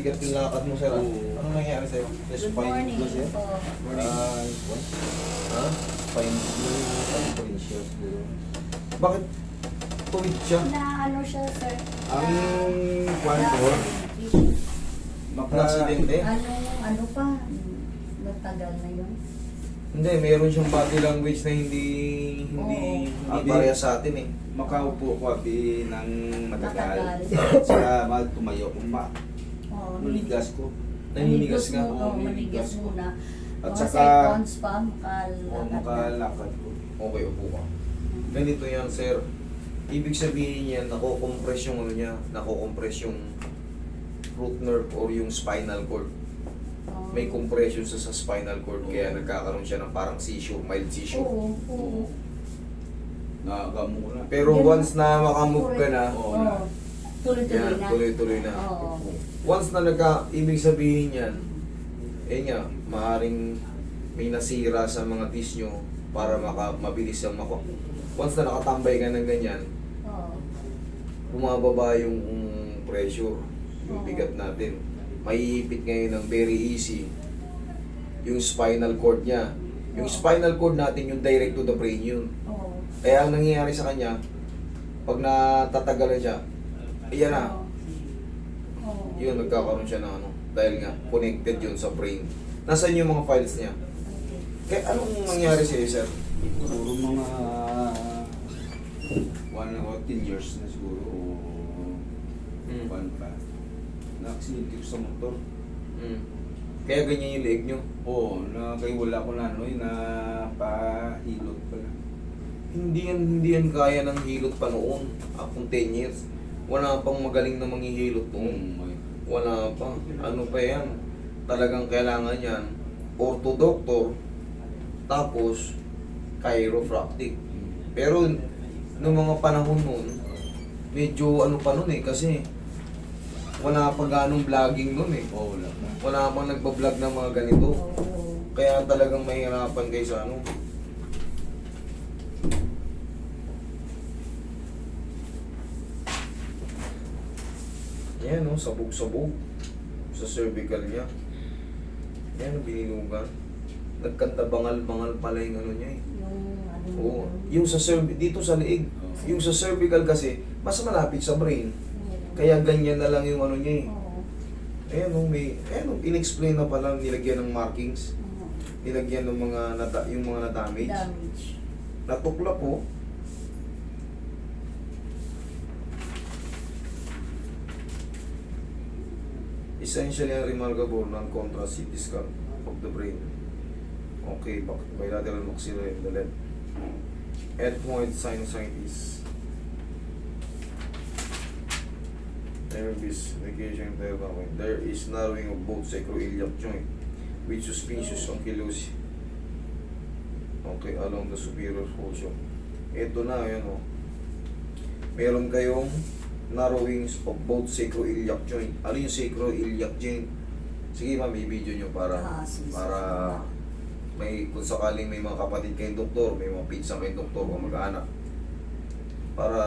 bigat yung lakad mo, sir. ah. Oo. Ano nangyari sa'yo? Good Spine morning plus yan? po. Ah, what? Ha? Spine Ano pa rin siya siguro? Bakit tuwid siya? Na ano siya, sir? Ang Na- kwan ko, maka... Aksidente? Ano, ano pa? Matagal na yun. Hindi, meron siyang body language na hindi hindi Oo. hindi pareha sa atin eh. Makaupo ko abi ng matagal. Matagal. Saka mag tumayo ko. Oo. Nuligas ko. Naninigas nga. Oo, manigas manigas ko. muna. At Mga saka- seconds pa, makalakad na. makalakad ko. Okay, upo ka. Ganito yan, sir. Ibig sabihin yan, nako-compress yung ano niya, nako-compress yung root nerve or yung spinal cord. Oo. May compression sa, sa spinal cord, kaya nagkakaroon siya ng parang seizure, mild seizure. Oo, oo. Nakagamo ko na. Pero once na makamove ka na, Oo. Oo. Tuloy-tuloy na. tuloy-tuloy na. Oo. Once na nagka, ibig sabihin yan, eh nga, maaring may nasira sa mga teeth nyo para maka, mabilis yung mako. Once na nakatambay ka ng ganyan, Oo. bumababa yung um, pressure, yung Oo. bigat natin. Maiipit ngayon ng very easy yung spinal cord niya. Yung Oo. spinal cord natin, yung direct to the brain yun. Oo. Kaya ang nangyayari sa kanya, pag natatagalan siya, ayan na. Yun, nagkakaroon siya ng ano, dahil nga, connected yun sa brain. Nasaan yung mga files niya? Kaya anong nangyari sa'yo, sir? Siguro mga 1 or 10 years na siguro. O Hmm. kwan pa. Na-accidente ko sa motor. Mm. Kaya ganyan yung leeg nyo? Oo, na kay wala ko na ano, eh, na pahilot pala. Hindi yan, hindi yan kaya ng hilot pa noon. Akong 10 years. Wala pang magaling na manghihilot noon. may Wala pa. Ano pa yan? Talagang kailangan yan. Orthodoctor. Tapos, chiropractic. Pero, noong mga panahon noon, medyo ano pa noon eh, kasi wala pa ganong vlogging noon eh. Oo, wala pa. Wala pang nagbablog ng mga ganito. Kaya talagang mahirapan kayo sa ano. Yan no, sabog-sabog sa cervical niya. Yan, binilugan. Nagkanta bangal-bangal pala yung ano niya eh. Yung ano Oo. yun. Yung sa cervical, dito sa leeg. Oo. Yung sa cervical kasi, mas malapit sa brain. Kaya ganyan na lang yung ano niya eh. Ayan no, may, ayan no, in-explain na pala, nilagyan ng markings. Nilagyan ng mga nata yung mga na-damage. Damage. Natukla po. Essentially remarkable non-contrast CT scan of the brain. Okay, bilateral maxillary in the left. Ethmoid sinusitis. Nervous vacation interval. There is narrowing of both sacroiliac joint with suspicious ankylosing Okay, along the superior portion. Ito na, yan o. Meron kayong narrowings of both sacroiliac joint. Ano yung sacroiliac joint? Sige ma'am, i-video nyo para Ah, sige, para may kung sakaling may mga kapatid kayong doktor, may mga pinsan kayong doktor o mag-anak para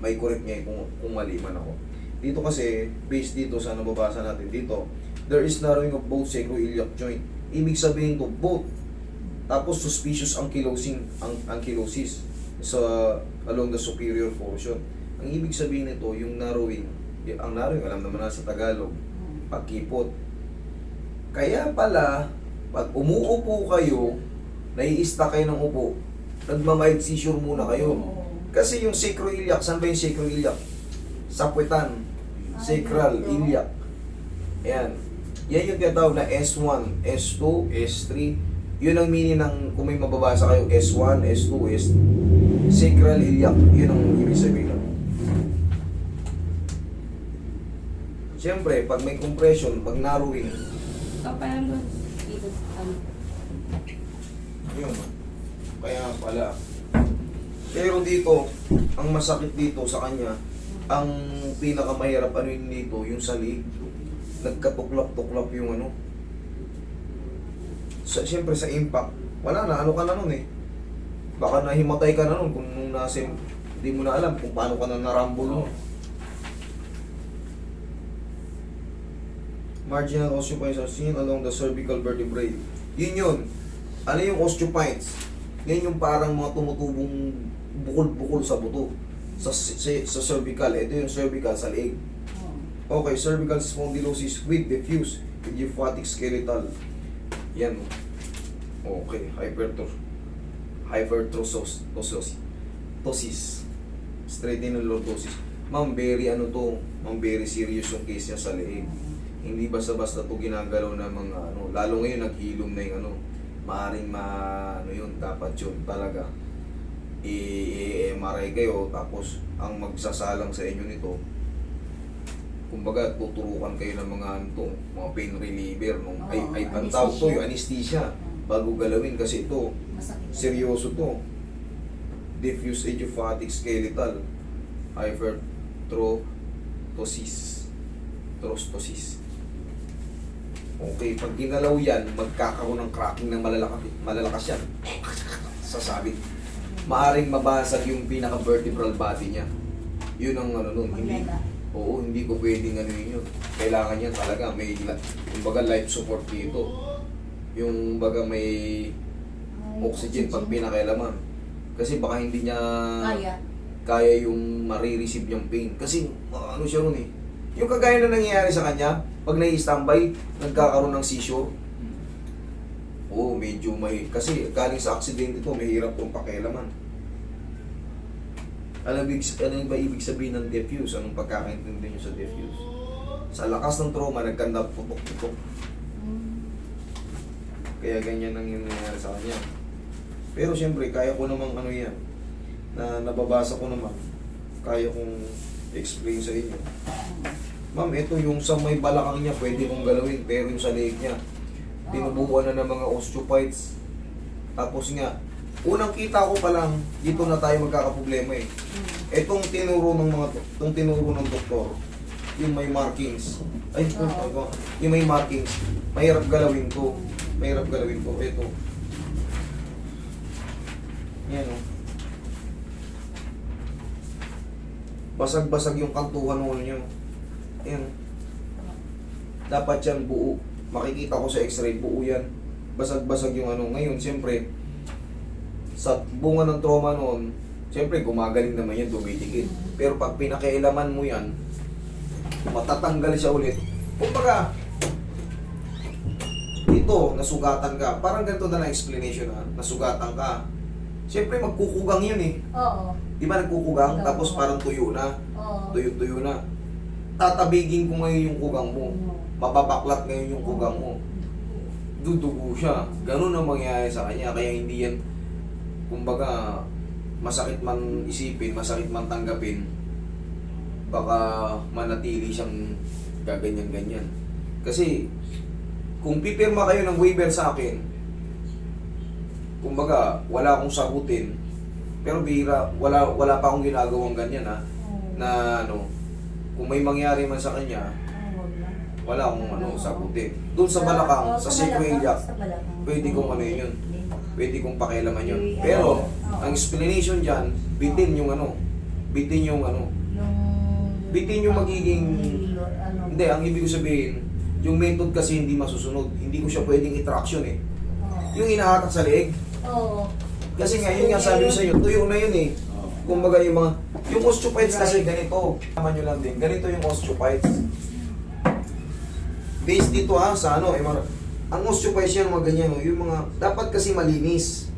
may correct niya kung, kung mali man ako. Dito kasi, based dito sa nababasa natin dito, there is narrowing of both sacroiliac joint. Ibig sabihin to both tapos suspicious ankylosing ang ankylosis sa along the superior portion. Ang ibig sabihin nito, yung narrowing, y- ang narrowing alam naman na sa Tagalog, pagkipot. Kaya pala, pag umuupo kayo, nai-stuck kayo ng upo, nagmamild seizure muna kayo. Kasi yung sacroiliac, saan ba yung sacroiliac? Sa puwetan. Sacral, iliac. Ayan. Yan yung tinatawag na S1, S2, S3. Yun ang meaning ng, kung may mababasa kayo, S1, S2, S3. Sacral iliac. Yun ang ibig sabihin. nun. Siyempre, pag may compression, pag narrowing, Kapayan doon. Dito. Ano? Yun. Kaya pala. Pero dito, ang masakit dito sa kanya, ang pinakamahirap ano yun dito, yung sa liig. Nagkatuklap-tuklap yung ano. Sa, Siyempre sa impact, wala na, ano ka na nun eh. Baka nahimatay ka na nun kung nung nasa, hindi mo na alam kung paano ka na narambol nun. Marginal osteophytes are seen along the cervical vertebrae. Yun yun. Ano yung osteophytes? Yan yung parang mga tumutubong bukol-bukol sa buto. Sa, sa, sa cervical. Ito yung cervical sa leeg. Oo. Okay, cervical spondylosis with diffuse idiopathic skeletal. Yan. Okay, hypertroph hypertrophosis tosis straightening lordosis. Ma'am, very ano to, ma'am, very serious yung case niya sa leeg. Hindi basta-basta to ginagalaw ng mga ano, lalo ngayon naghilom na yung ano, maaring ma ano yun, dapat yun talaga. i-MRI kayo tapos ang magsasalang sa inyo nito kumbaga tuturukan kayo ng mga ano mga pain reliever nung ay Oo, ay pantawag to yung anesthesia bago galawin kasi ito seryoso to. Diffuse idiopathic skeletal hypertrophosis trostosis okay pag ginalaw yan magkakaroon ng cracking ng malalakas, malalakas yan sasabit maaring mabasag yung pinaka vertebral body niya yun ang ano nun hindi. Oo, hindi ko pwedeng ano yun. Kailangan yan talaga. May, kumbaga, life support dito. Yung, baga, may Ay, oxygen pag pinakailaman. Kasi baka hindi niya Kaya. kaya yung marireceive yung pain. Kasi, ano siya nun eh. Yung kagaya na nangyayari sa kanya, pag nai-standby, nagkakaroon ng seizure. Oo, medyo may... Kasi galing sa aksidente to, mahirap itong pakialaman. Ano, ibig, ano ba ibig sabihin ng diffuse? Anong pagkakaintindi nyo sa diffuse? Sa lakas ng trauma, nagkanda putok-putok. Kaya ganyan ang yung nangyayari sa kanya. Pero siyempre, kaya ko namang ano yan, na nababasa ko naman, kaya kong explain sa inyo. Ma'am, ito yung sa may balakang niya, pwede kong galawin, pero yung sa leeg niya, tinubuan na ng mga osteophytes. Tapos nga, unang kita ko pa lang, dito na tayo magkakaproblema eh. Mm. Etong tinuro ng mga, itong tinuro ng doktor, yung may markings. Ay, oh, yung may markings, mahirap galawin to. Mahirap galawin to. Ito. Yan o. Basag-basag yung kantuhan mo nyo. Yan. Dapat yan buo. Makikita ko sa x-ray, buo yan. Basag-basag yung ano. Ngayon, siyempre, sa bunga ng trauma noon, siyempre gumagaling naman yan, dumidikit. Pero pag pinakialaman mo yan, matatanggal siya ulit. Kumbaga, ito, nasugatan ka. Parang ganito na lang explanation ha. Nasugatan ka. Siyempre magkukugang yun eh. Oo. Di ba nagkukugang? Oo. Tapos parang tuyo na. Oo. Tuyo-tuyo na. Tatabigin ko ngayon yung kugang mo. Mapapaklat ngayon yung kugang mo. Dudugo siya. Ganun ang mangyayari sa kanya. Kaya hindi yan, kumbaga, masakit man isipin, masakit man tanggapin, baka manatili siyang gaganyan-ganyan. Kasi, kung pipirma kayo ng waiver sa akin, kumbaga, wala akong sagutin, pero bihira, wala, wala pa akong ginagawang ganyan ha, na ano, kung may mangyari man sa kanya, wala akong ano, sagutin. Doon sa balakang, Oo, sa balakang. pwede kong ano yun, pwede kong pakialaman yun. Pero, ang explanation dyan, bitin yung ano, bitin yung ano. Bitin yung magiging- ano. hindi, ang ibig ko sabihin, yung method kasi hindi masusunod, hindi ko siya pwedeng i-traction eh. Oo. Yung inahatak sa leeg, Oo. kasi nga, yun nga sabi ko sa inyo, tuyo na yun eh. Kumbaga yung mga, yung osteophytes kasi ganito, tama nyo lang din, ganito yung osteophytes. Based dito ha, sa ano, mga, ang osteophytes yan, mga ganyan, oh, yung mga, dapat kasi malinis.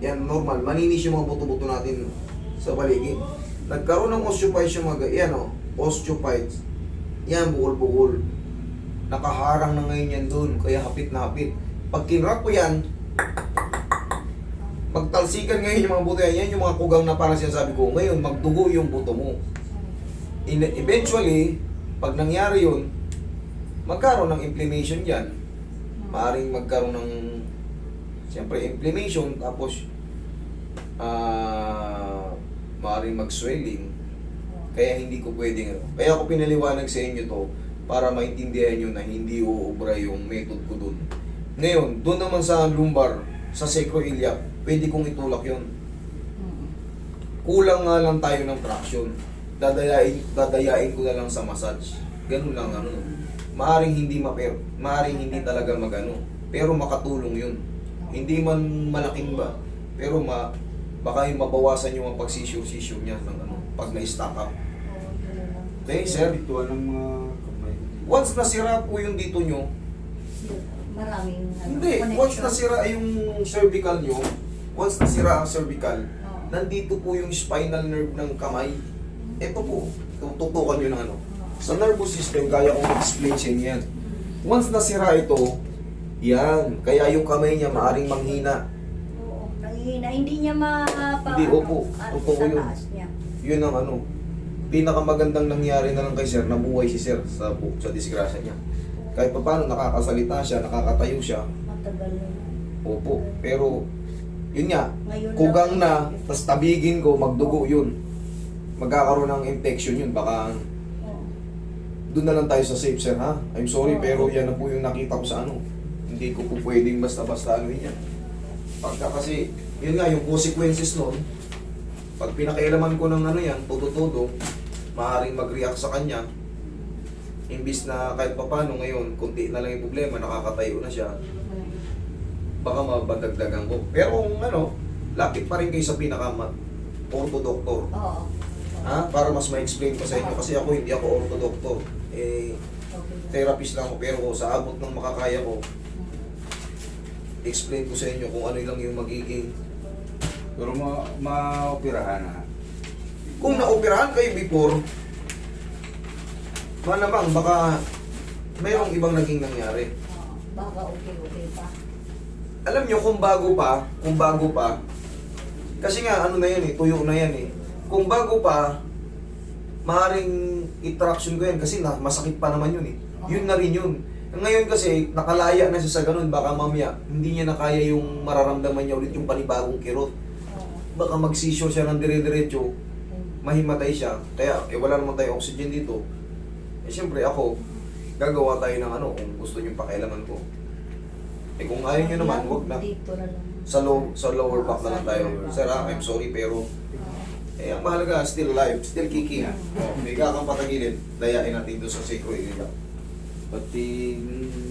Yan, normal, malinis yung mga buto-buto natin sa paligid. Nagkaroon ng osteophytes yung mga, yan o, osteophytes. Yan, bukol-bukol. Nakaharang na ngayon yan doon, kaya hapit na hapit. Pag kinrap ko yan, magtalsikan ngayon yung mga buto yan, yan yung mga kugang na parang sinasabi ko, ngayon magdugo yung buto mo. In- eventually, pag nangyari yun, magkaroon ng inflammation dyan. Maaring magkaroon ng, siyempre, inflammation, tapos, ah, maaring mag-swelling. Kaya hindi ko pwedeng. Kaya ako pinaliwanag sa inyo to, para maintindihan nyo na hindi uubra yung method ko dun. Ngayon, doon naman sa lumbar, sa sacroiliac, pwede kong itulak yon kulang nga lang tayo ng traction. Dadayain, dadayain ko na lang sa massage. Ganun lang ano. maaring hindi maper, maaring hindi talaga magano, pero makatulong yun. Hindi man malaking ba, pero ma baka yung mabawasan yung mga pagsisyo-sisyo niya ng ano, pag na-stack up. Okay, sir. Ito ng mga kamay. Once nasira po yung dito nyo, Maraming ano, hindi, connection. once nasira yung cervical nyo, once nasira ang cervical, Oo. nandito po yung spinal nerve ng kamay. Ito po, tututukan nyo ng ano. Sa nervous system, kaya kong explain sa yan. Once nasira ito, yan, kaya yung kamay niya maaring manghina. Oo, nanghihina. Hindi niya mapa... Hindi, opo. ano, Totoo sa yun. niya. Yun ang ano, pinakamagandang nangyari na lang kay sir, nabuhay si sir sa, sa disgrasya niya. Kahit pa paano, nakakasalita siya, nakakatayo siya, Matagal na. opo. Pero, yun nga, Ngayon kugang lang- na, tas tabigin ko, magdugo yun. Magkakaroon ng infection yun, baka Oo. doon na lang tayo sa safe sir ha. I'm sorry Oo. pero yan na po yung nakita ko sa ano. Hindi ko po pwedeng basta-basta ano yan. Pagka kasi, yun nga yung consequences nun, pag pinakailaman ko ng ano yan, todo-todo, maaaring mag-react sa kanya, imbis na kahit papano ngayon, kunti na lang yung problema, nakakatayo na siya, baka mabadagdagan ko. Pero kung ano, lapit pa rin kayo sa pinaka ortodoktor. Oo. Ha? Para mas ma-explain ko sa inyo. Kasi ako hindi ako ortodoktor. Eh, Okay therapist lang ako. Pero sa abot ng makakaya ko, explain ko sa inyo kung ano lang yung magiging... Pero ma maoperahan na. Kung naoperahan kayo before, malamang baka mayroong ibang naging nangyari. Oo. Baka pa. Alam nyo, kung bago pa, kung bago pa, kasi nga, ano na yan eh, tuyo na yan eh. Kung bago pa, maaaring i-traction ko yan kasi na, masakit pa naman yun eh. Yun na rin yun. Ngayon kasi, nakalaya na siya sa ganun, baka mamaya, hindi niya na kaya yung mararamdaman niya ulit yung panibagong kirot. Baka mag-seizure siya ng dire-diretso, mahimatay siya. Kaya, eh wala naman tayo oxygen dito. Eh syempre ako, gagawa tayo ng ano, kung gusto niyo pakialaman ko. Eh kung ayaw niyo naman, wag na. Dito na lang. Sa low, sa lower back na lang tayo. Sir, ah, I'm sorry pero eh ang mahalaga still alive, still kicking. Oh, may kang patagilid, dayain natin doon sa sacro area. Pati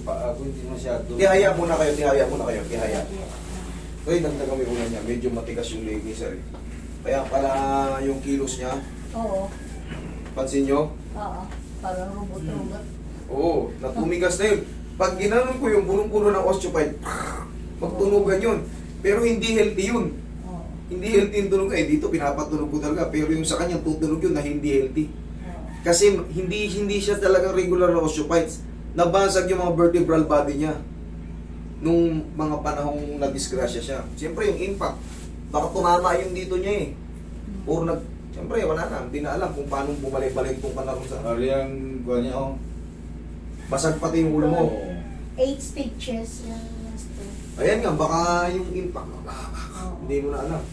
pa ako hindi masyado. Tihaya muna kayo, tihaya muna kayo, tihaya. Dagdagan mo yung una niya, medyo matigas yung leg ni sir. Kaya pala yung kilos niya, Oo. pansin nyo, Oo. Parang robot-robot. Oo, natumigas na yun. Pag ginanon ko yung punong-puno ng osteophyte, magtunugan yun. Pero hindi healthy yun. Oo. Hindi healthy yung tunog. Eh, dito pinapatunog ko talaga. Pero yung sa kanya, tutunog yun na hindi healthy. Oo. Kasi hindi hindi siya talagang regular na osteophytes. Nabasag yung mga vertebral body niya. Nung mga panahong na-disgrasya siya. Siyempre, yung impact. Baka tumama yung dito niya eh. Or nag... Siyempre, wala na. Hindi na alam kung paano bumalik-balik kung panahon sa... Ang kuha niya oh. Basag pati yung ulo mo. Eight stitches yung last two. Ayan nga, baka yung impact, Oo. hindi mo na alam.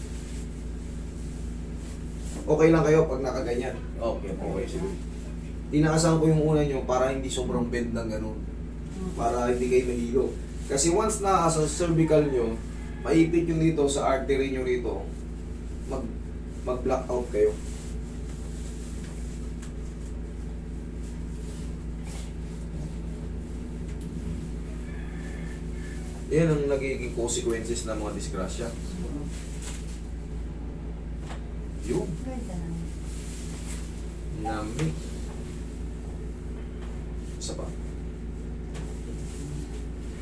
Okay lang kayo pag nakaganyan. Okay, Okay, sige. Inaasahan ko yung una nyo para hindi sobrang bend ng ganun. Para hindi kayo mahilo. Kasi once na sa cervical nyo, maipit yung dito sa artery nyo rito, mag, mag-block out kayo. Yan ang nagiging consequences ng mga disgrasya. Yun. Nami. Isa pa.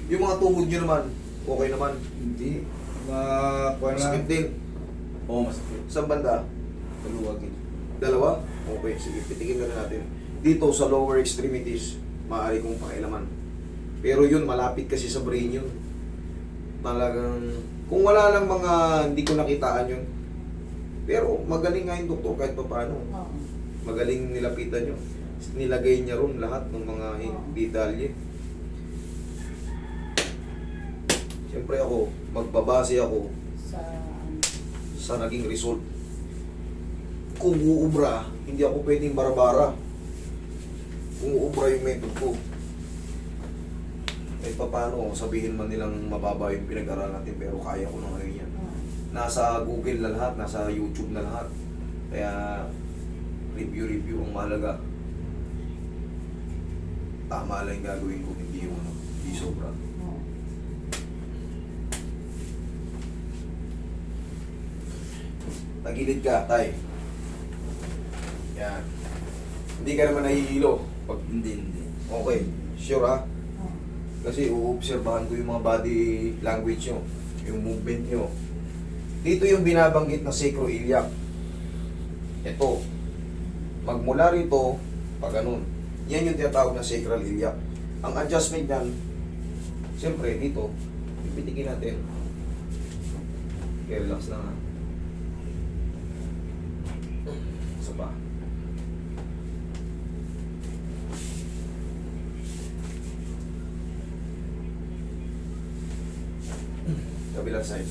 Yung mga tuhod nyo naman, okay naman. Hindi. Ma kuha na. Masakit din. Oo, masakit. Sa banda, Kaluwag eh. dalawa. Okay, sige, pitikin na natin. Dito sa lower extremities, maaari kong pakialaman. Pero yun, malapit kasi sa brain yun. Talagang, kung wala lang mga hindi ko nakitaan yun, pero magaling nga yung doktor kahit pa paano. Oo. magaling nilapitan nyo. Nilagay niya ron lahat ng mga Oo. detalye. Siyempre ako, magbabase ako Sa... sa naging result. Kung uubra, hindi ako pwedeng barabara. Kung uubra yung method ko. Eh paano, sabihin man nilang mababa yung pinag-aral natin pero kaya ko ng ano yan. Oo. Nasa Google na lahat, nasa YouTube na lahat. Kaya review-review ang mahalaga. tama lang yung gagawin ko, hindi yung ano, hindi sobra. Tagilid ka, tay. Yan. Hindi ka naman nahihilo. Pag, Hindi, hindi. okay, sure ha? Kasi uobserbahan ko yung mga body language nyo, yung movement nyo. Dito yung binabanggit na sacroiliac. Ito. Magmula rito, pag ganun. Yan yung tinatawag na sacral iliac. Ang adjustment yan, siyempre dito, pipitikin natin. Okay, relax lang ha. Isa pa. Kabilang side.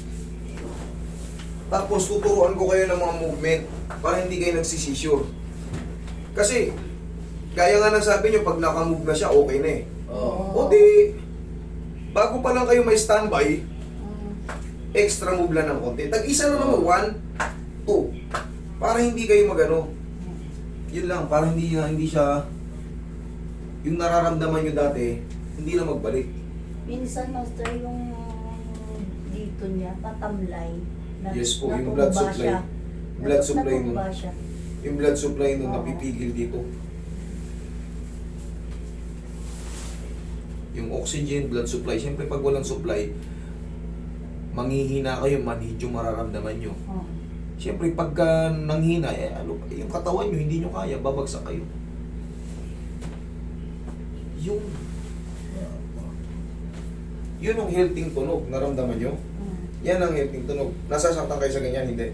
Tapos tuturuan ko kayo ng mga movement para hindi kayo nagsisisure. Kasi, kaya nga nang sabi nyo, pag nakamove na siya, okay na eh. Oo. O di, bago pa lang kayo may standby, extra move lang ng konti. Tag-isa na naman, one, two. Para hindi kayo magano. Yun lang, para hindi, hindi siya, yung nararamdaman nyo dati, hindi na magbalik. Minsan, master, yung dito niya, patamlay. Na, Yes po, yung natumba blood supply. siya. Blood supply nun. natumba siya. Yung blood supply nun Oo. napipigil dito. Yung oxygen, blood supply, syempre pag walang supply, manghihina kayo, manhid yung mararamdaman nyo. Oo. Siyempre, pagka nanghina, eh, ano, yung katawan nyo, hindi nyo kaya, babagsak kayo. Yung, yun ang healthy tunog, naramdaman nyo? Mm. Yan ang healthy tunog. Nasasaktan kayo sa ganyan, hindi.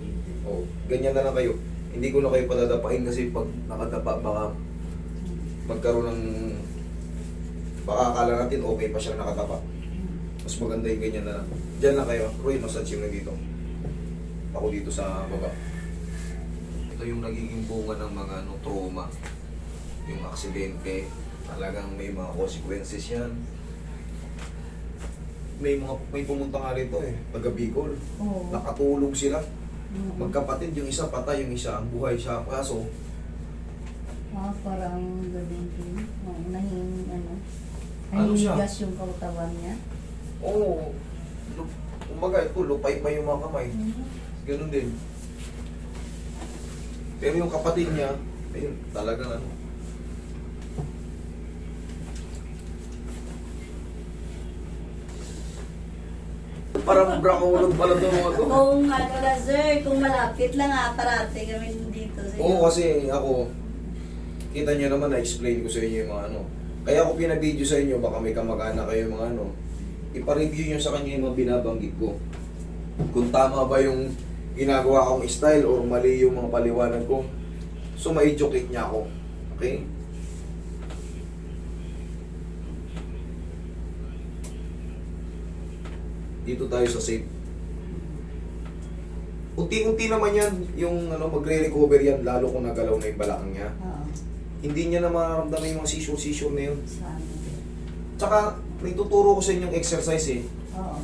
Oh, ganyan na lang kayo. Hindi ko na kayo padadapain kasi pag nakadapa, baka magkaroon ng baka akala natin okay pa siya nakatapa. Mas maganda yung ganyan na lang. Diyan lang kayo. Roy, massage yung dito. Ako dito sa baba. Ito yung nagiging bunga ng mga ano, trauma. Yung aksidente. Talagang may mga consequences yan. May mga may pumunta nga rito eh, taga Bicol. Oo. Nakatulog sila. Mm. Magkapatid, yung isa patay, yung isa buhay siya. Kaso, Ah, parang gawin din. Oh, nahing, ano, Ano siya? nahinigas yung katawan niya. oo, oh, kumbaga ito, lupay pa yung mga kamay. Ganun din. Pero yung kapatid niya, ayun, talagang ano. Parang brakulog pala ito mga to. Kung ano na sir, kung malapit lang ah, parate kami dito sa Oo, kasi ako, kita niyo naman na-explain ko sa inyo yung mga ano. Kaya ako pinabideo sa inyo, baka may kamag-anak kayo mga ano. Ipa-review nyo sa kanya yung mga binabanggit ko. Kung tama ba yung ginagawa kong style or mali yung mga paliwanag ko. So, ma-educate niya ako. Okay? Dito tayo sa safe. Unti-unti naman yan, yung ano, magre-recover yan, lalo kung nagalaw na yung balakang niya. Oo, Hindi niya na mararamdaman yung mga seizure-seizure na yun. sana. Tsaka, may tuturo ko sa inyong exercise eh. Oo.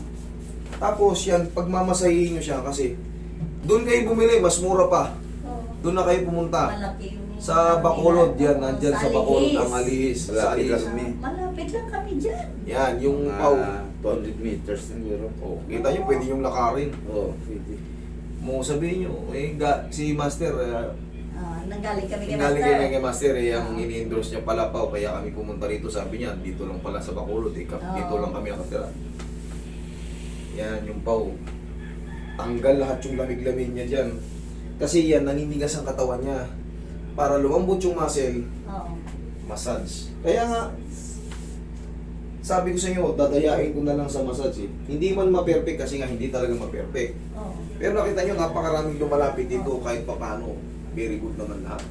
Tapos yan, pagmamasahihin nyo siya kasi doon kayo bumili, mas mura pa. Oo. Doon na kayo pumunta. Malaki. Sa Bacolod, yan, nandyan sa Bacolod, ang alihis. Sa Malapit alihis. lang kami. Malapit lang kami dyan. Yan, yung Mga pau. 200 meters siguro. Oh, kita nyo, pwede yung lakarin. Oo, pwede. Mo sabihin nyo, eh, ga, si Master, uh, Ah, nanggaling kami kay Galing Master. kayo kay Master eh, ang ini-endorse niya pala pa, kaya kami pumunta rito, sabi niya, dito lang pala sa Bacolod, eh, kap- Oo. dito lang kami nakatira. Yan, yung pau. Tanggal lahat yung lamig-lamig niya dyan. Kasi yan, naninigas ang katawan niya. Para lumambot yung muscle, Oo. massage. Kaya nga, sabi ko sa inyo, dadayain ko na lang sa massage eh. Hindi man ma-perfect kasi nga hindi talaga ma-perfect. Oo. Pero nakita nyo, napakaraming lumalapit dito kahit pa paano. Very good naman lahat.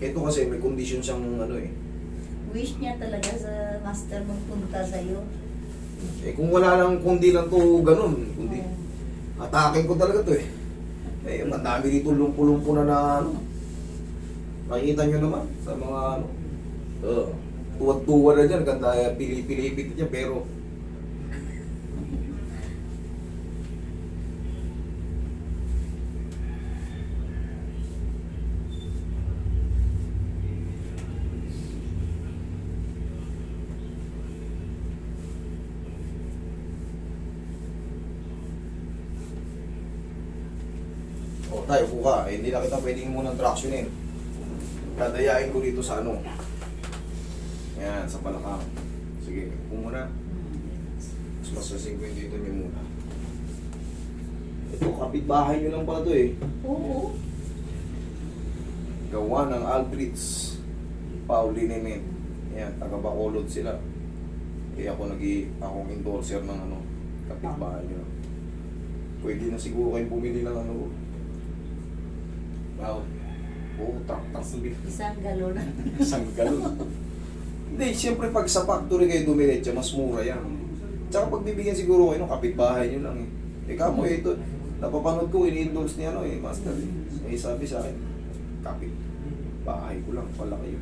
Ito kasi may condition siyang ano eh. Wish niya talaga sa Master magpunta sa'yo. Eh kung wala lang kundi lang to ganun, kundi Oo. atakin ko talaga to eh. Eh, ang dami dito lumpo-lumpo na na ano. Nakikita nyo naman sa mga ano. Oo tuwa-tuwa na dyan, ganda eh, pili-pilipit niya, pero O tayo, kuha. Eh, hindi na kita pwedeng munang tractionin. Eh. Dadayain ko dito sa ano, yan, sa palakang. Sige, upo muna. Mas masasing ko yung dito niyo muna. Ito, kapitbahay nyo lang pala to eh. Oo. Gawa ng Aldrich. Paulinement. Yan, taga Bacolod sila. Kaya ako nag akong endorser ng ano, kapitbahay nyo. Pwede na siguro kayo bumili ng ano. Wow. Oo, tak tak Isang galon. Isang galon. Hindi, siyempre pag sa factory kayo dumiretso, mas mura yan. Tsaka pag bibigyan siguro kayo ng kapitbahay nyo lang eh. Eh kamo eh, ito, napapanood ko, ini-endorse ni ano eh, master eh. Eh sabi sa akin, kapit bahay ko lang pala kayo.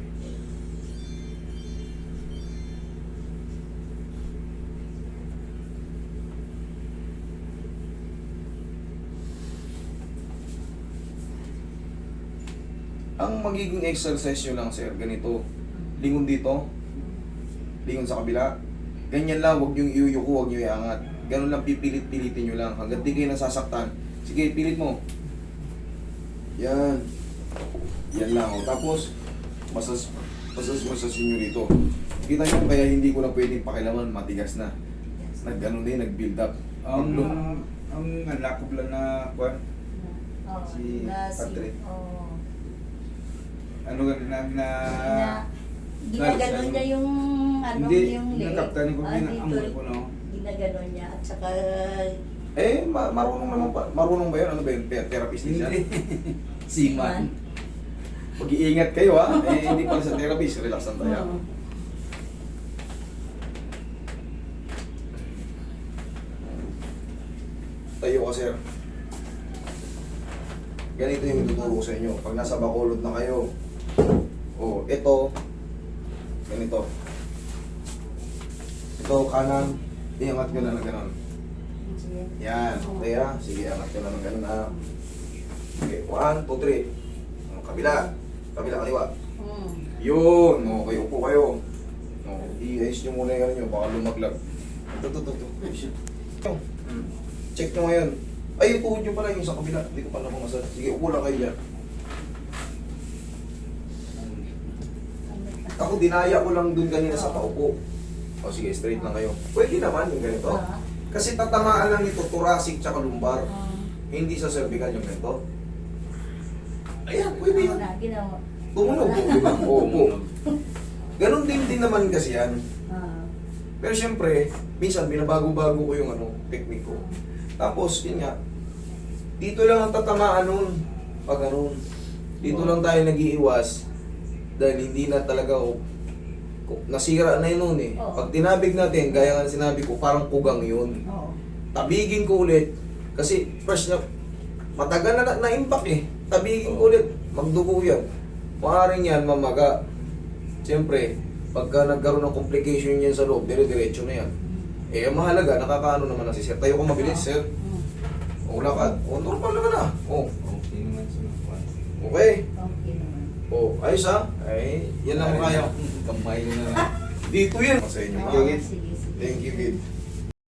Ang magiging exercise nyo lang, sir, ganito. Lingon dito, lingon sa kabila. Ganyan lang, huwag nyo iuyuko, huwag nyo iangat. Ganun lang, pipilit-pilitin nyo lang. Hanggang di kayo nasasaktan. Sige, pilit mo. Yan. Yan lang. O. Tapos, masas, masas, masasin nyo dito. Kita nyo kaya hindi ko na pwedeng pakilaman, matigas na. Nag, ano na yun, nag-build up. Ang Paglo- ang ko lang na kuan, Oo. Si na Patrick. Oo. ano gan na na Na, ginaganon niya yung ano hindi yung nakaptan ko Ah, dito, ko no. Ginaganon niya at saka Eh, ma- marunong naman pa. Marunong ba yun? Ano ba yun? Ther- Therapist din siya? Siman. Mag-iingat kayo ha. Eh, hindi pala sa therapist. Relax lang tayo. Oo. Tayo ka, sir. Ganito yung ituturo ko sa inyo. Pag nasa Bacolod na kayo, oh, ito, ganito. Ito, kanan, iangat nyo na ng ganun. Yan, okay ha? Sige, angat nyo na ng ganun ha. Okay, one, two, three. Kabila. Kabila, kaliwa. Mm. Yun, okay, upo kayo. Oh, i-ice nyo muna yung ano nyo, baka lumaglag. Ito, ito, ito, ito. Ito. Check nyo ngayon. Ay, tuhod nyo pala yung sa kabila. Hindi ko pa nakumasa. Sige, upo lang kayo dyan. Ako, dinaya ko lang dun kanina sa paupo. O sige, straight lang kayo. Pwede naman yung ganito. Ah. Kasi tatamaan lang nito, thoracic tsaka lumbar. Ah. Hindi sa cervical yung ganito. Ayan, pwede. Ano na, ginawa. Tumunog? Oo, upo. Ganon din din naman kasi yan. Ah. Pero syempre, minsan binabago-bago ko yung ano, technique ko. Tapos, yun nga, dito lang ang tatamaan nun. Pag ganun. Dito lang tayo nag-iiwas. Dahil hindi na talaga, oh, nasira na yun nun eh. Oo. Pag tinabig natin, gaya nga na sinabi ko, parang kugang yun. Oo. Tabigin ko ulit. Kasi first na, matagal na na- na-impact eh. Tabigin ko ulit. Magdugo yan. Maaaring yan, mamaga. Siyempre, pagka nagkaroon ng complication yan sa loob, dire-diretso na yan. Eh, ang mahalaga, nakakaano naman na si sir. Tayo ko mabilis, sir. Mm. O, lakad. O, normal naman ah. O, Okay naman sa mga kuan. okay. Okay naman. O, ayos ah. Ay, yan lang kaya. Kamay ko na lang. Dito yan. Sa inyo. Ah, Thank you, sige,